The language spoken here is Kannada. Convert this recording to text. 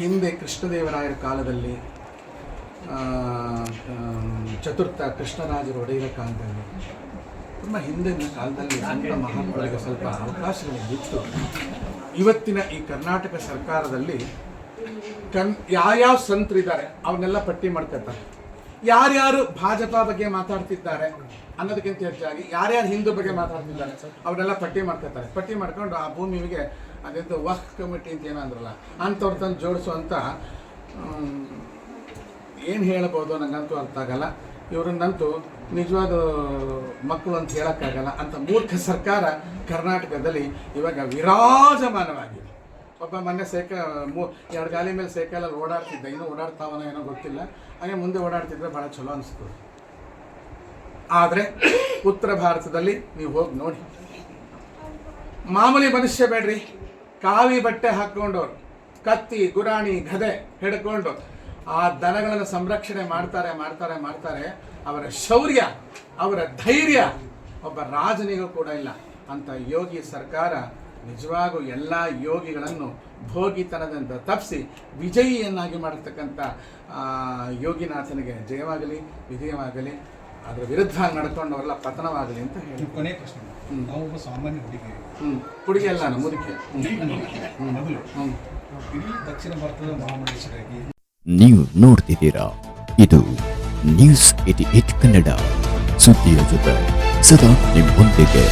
ಹಿಂದೆ ಕೃಷ್ಣದೇವರಾಯರ ಕಾಲದಲ್ಲಿ ಚತುರ್ಥ ಕೃಷ್ಣರಾಜರು ಒಡೆಯರ ಕಾಲದಲ್ಲಿ, ತುಂಬ ಹಿಂದಿನ ಕಾಲದಲ್ಲಿ ಸಂತ ಮಹಾತ್ಮರಿಗೆ ಸ್ವಲ್ಪ ಅವಕಾಶಗಳು ಇತ್ತು ಇವತ್ತಿನ ಈ ಕರ್ನಾಟಕ ಸರ್ಕಾರದಲ್ಲಿ ಕನ್ ಯಾವ್ಯಾವ ಸಂತರಿದ್ದಾರೆ ಅವನ್ನೆಲ್ಲ ಪಟ್ಟಿ ಮಾಡ್ಕೊತಾರೆ. ಯಾರ್ಯಾರು ಭಾಜಪಾ ಬಗ್ಗೆ ಮಾತಾಡ್ತಿದ್ದಾರೆ ಅನ್ನೋದಕ್ಕಿಂತ ಹೆಚ್ಚಾಗಿ ಯಾರ್ಯಾರು ಹಿಂದೂ ಬಗ್ಗೆ ಮಾತಾಡ್ತಿದ್ದಾರೆ, ಅವನ್ನೆಲ್ಲ ಪಟ್ಟಿ ಮಾಡ್ಕೊತಾರೆ. ಪಟ್ಟಿ ಮಾಡ್ಕೊಂಡು ಆ ಭೂಮಿಗೆ ಅದೆಂತ ವಕ್ ಕಮಿಟಿ ಅಂತ ಏನಂದ್ರಲ್ಲ ಅಂಥವ್ರು ತಂದು ಜೋಡಿಸುವಂಥ ಏನು ಹೇಳ್ಬೋದು ನನಗಂತೂ ಅರ್ಥ ಆಗಲ್ಲ. ಇವರನ್ನಂತೂ ನಿಜವಾದ ಮಕ್ಕಳು ಅಂತ ಹೇಳೋಕ್ಕಾಗಲ್ಲ. ಅಂತ ಮೂರ್ಖ ಸರ್ಕಾರ ಕರ್ನಾಟಕದಲ್ಲಿ ಇವಾಗ ವಿರಾಜಮಾನವಾಗಿದೆ. ಒಬ್ಬ ಮೊನ್ನೆ ಸೈಕ, ಮೂ, ಎರಡು ಗಾಲಿ ಮೇಲೆ ಸೈಕಲಲ್ಲಿ ಓಡಾಡ್ತಿದ್ದ, ಇನ್ನೂ ಓಡಾಡ್ತಾವನೋ ಏನೋ ಗೊತ್ತಿಲ್ಲ. ಹಾಗೆ ಮುಂದೆ ಓಡಾಡ್ತಿದ್ರೆ ಭಾಳ ಚಲೋ ಅನಿಸ್ತು. ಆದರೆ ಉತ್ತರ ಭಾರತದಲ್ಲಿ ನೀವು ಹೋಗಿ ನೋಡಿ. ಮಾಮೂಲಿ ಮನುಷ್ಯ ಬೇಡ್ರಿ. ಕಾವಿ ಬಟ್ಟೆ ಹಾಕ್ಕೊಂಡವ್ರು, ಕತ್ತಿ, ಗುರಾಣಿ, ಗದೆ ಹಿಡ್ಕೊಂಡು ಆ ದನಗಳನ್ನು ಸಂರಕ್ಷಣೆ ಮಾಡ್ತಾರೆ ಮಾಡ್ತಾರೆ ಮಾಡ್ತಾರೆ. ಅವರ ಶೌರ್ಯ, ಅವರ ಧೈರ್ಯ ಒಬ್ಬ ರಾಜನಿಗೂ ಕೂಡ ಇಲ್ಲ. ಅಂತ ಯೋಗಿ ಸರ್ಕಾರ ನಿಜವಾಗೂ ಎಲ್ಲ ಯೋಗಿಗಳನ್ನು ಭೋಗಿತನದಿಂದ ತಪ್ಪಿಸಿ ವಿಜಯಿಯನ್ನಾಗಿ ಮಾಡತಕ್ಕಂಥ ಯೋಗಿನಾಥನಿಗೆ ಜಯವಾಗಲಿ, ವಿಜಯವಾಗಲಿ. ಅದರ ವಿರುದ್ಧ ನಡ್ಕೊಂಡವರೆಲ್ಲ ಪತನವಾಗಲಿ ಅಂತ ಹೇಳಿ. ಕೊನೆ ಪ್ರಶ್ನೆ. ನಾವು ಒಬ್ಬ ಸಾಮಾನ್ಯ ಹುಡುಗಿ. ಹ್ಞೂ ಹುಡುಗಿ ಅಲ್ಲ ನಾನು ಮುದುಕಿ ಮೊದಲು ಇಡೀ ದಕ್ಷಿಣ ಭಾರತದ ಮಹಾಮಂಡಲೇಶ್ವರಿಗೆ ನೀವು ನೋಡ್ತಿದ್ದೀರಾ? ಇದು ನ್ಯೂಸ್ ಏಟಿ ಏಟ್ ಕನ್ನಡ. ಸುದ್ದಿಯ ಜೊತೆ ಸದಾ ನಿಮ್ಮೊಂದಿಗೆ